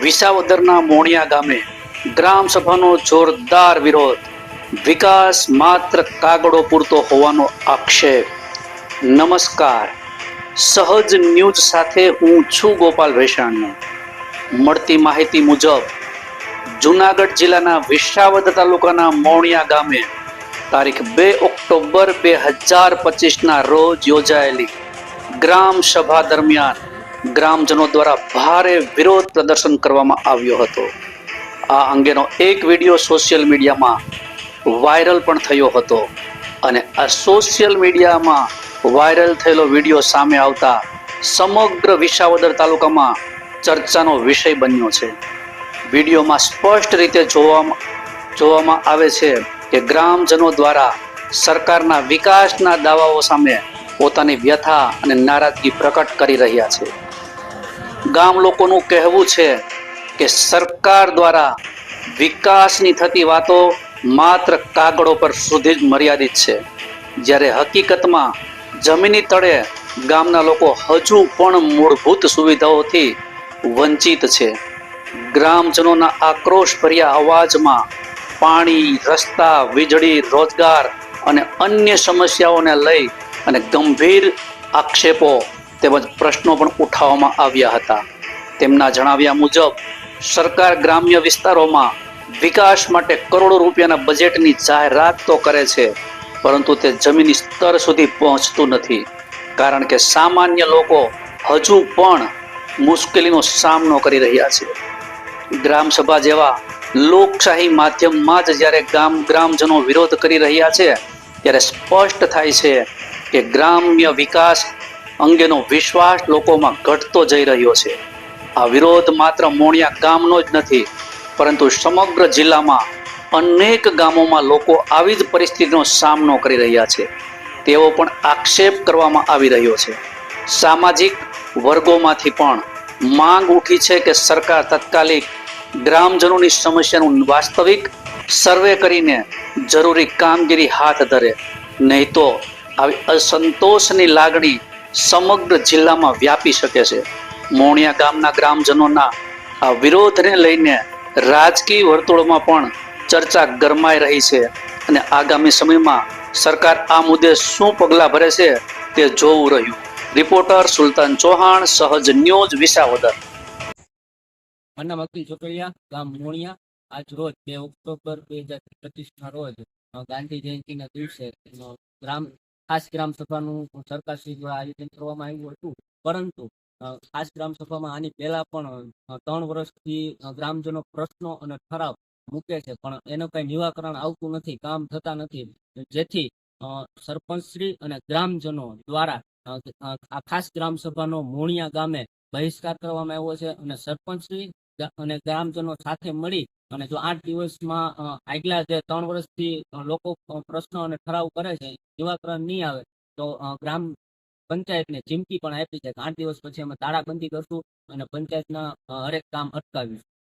વિસાવદરના મોણિયા ગામે ગ્રામ સભાનો જોરદાર વિરોધ. વિકાસ માત્ર કાગળો પૂરતો હોવાનો આક્ષેપ. નમસ્કાર. સહજ ન્યૂઝ સાથે હું છું ગોપાલ ભેસાણીયા મળતી માહિતી મુજબ, જુનાગઢ જિલ્લાના વિસાવદર તાલુકાના મોણિયા ગામે તારીખ બે ઓક્ટોબર બે હજાર પચીસના રોજ યોજાયેલી ગ્રામ સભા દરમિયાન ગ્રામજનો દ્વારા ભારે વિરોધ પ્રદર્શન કરવામાં આવ્યો હતો. આ અંગેનો એક વીડિયો સોશિયલ મીડિયામાં વાયરલ પણ થયો હતો અને આ સોશિયલ મીડિયામાં વાયરલ થયેલો વીડિયો સામે આવતા સમગ્ર વિસાવદર તાલુકામાં ચર્ચાનો વિષય બન્યો છે. વિડીયોમાં સ્પષ્ટ રીતે જોવામાં જોવામાં આવે છે કે ગ્રામજનો દ્વારા સરકારના વિકાસના દાવાઓ સામે પોતાની વ્યથા અને નારાજગી પ્રકટ કરી રહ્યા છે. ગામ લોકોનું કહેવું છે કે સરકાર દ્વારા વિકાસની થતી વાતો માત્ર કાગળો પર સુધી જ મર્યાદિત છે. જ્યારે હકીકતમાં જમીની તળે ગામના લોકો હજુ પણ મૂળભૂત સુવિધાઓથી વંચિત છે. ગ્રામજનોના આક્રોશ ભર્યા અવાજમાં પાણી, રસ્તા, વીજળી, રોજગાર અને અન્ય સમસ્યાઓને લઈ અને ગંભીર આક્ષેપો તેમજ પ્રશ્નો પણ ઉઠાવવામાં આવ્યા હતા. તેમના જણાવ્યા મુજબ, સરકાર ગ્રામ્ય વિસ્તારોમાં વિકાસ માટે કરોડો રૂપિયાના બજેટની જાહેરાત તો કરે છે, પરંતુ તે જમીની સ્તર સુધી પહોંચતું નથી. કારણ કે સામાન્ય લોકો હજુ પણ મુશ્કેલીનો સામનો કરી રહ્યા છે. ગ્રામ સભા જેવા લોકશાહી માધ્યમમાં જ જ્યારે ગામ ગ્રામજનો વિરોધ કરી રહ્યા છે, ત્યારે સ્પષ્ટ થાય છે કે ગ્રામ્ય વિકાસ અંગેનો વિશ્વાસ લોકોમાં ઘટતો જઈ રહ્યો છે. આ વિરોધ માત્ર મોણિયા ગામનો જ નથી, પરંતુ સમગ્ર જિલ્લામાં અનેક ગામોમાં લોકો આવી જ પરિસ્થિતિનો સામનો કરી રહ્યા છે. તેવો પણ આક્ષેપ કરવામાં આવી રહ્યો છે. સામાજિક વર્ગોમાંથી પણ માંગ ઉઠી છે કે સરકાર તત્કાલિક ગ્રામજનોની સમસ્યાનું વાસ્તવિક સર્વે કરીને જરૂરી કામગીરી હાથ ધરે. નહીં તો આવી અસંતોષની લાગણી સમગ્ર જિલ્લામાં વ્યાપી શકે છે. મોણિયા ગામના ગ્રામજનોના આ વિરોધને લઈને રાજકીય વર્તુળમાં પણ ચર્ચા ગરમાઈ રહી છે અને આગામી સમયમાં સરકાર આ મુદ્દે શું પગલાં ભરે છે તે જોવું રહ્યું. રિપોર્ટર સુલતાન ચૌહાણ, સહજ ન્યૂઝ, વિસાવદર. મારું નામ ચોકડિયા ગામ મોણિયા, આજ રોજ બે ઓક્ટોબર બે હજાર પચીસ ના રોજ ગાંધી જયંતિના દિવસે ગ્રામ ખાસ ગ્રામ સભાનું સરકારશ્રી દ્વારા આયોજન કરવામાં આવ્યું હતું. પરંતુ ખાસ ગ્રામ સભામાં આની પહેલા પણ ત્રણ વર્ષથી ગ્રામજનો પ્રશ્નો અને ઠરાવ મૂકે છે. પણ એનું કઈ નિવાકરણ આવતું નથી, કામ થતા નથી. જેથી સરપંચશ્રી અને ગ્રામજનો દ્વારા આ ખાસ ગ્રામ સભાનો મોણિયા ગામે બહિષ્કાર કરવામાં આવ્યો છે અને સરપંચશ્રી અને ગ્રામજનો સાથે મળી અને જો આઠ દિવસમાં આગલા જે ત્રણ વર્ષથી લોકો પ્રશ્નો અને ઠરાવ કરે છે નિવાકરણ નહીં આવે, તો ગ્રામ પંચાયતને ચીમકી પણ આપી છે કે આઠ દિવસ પછી અમે તાળાબંધી કરશું અને પંચાયતના હરેક કામ અટકાવીશું.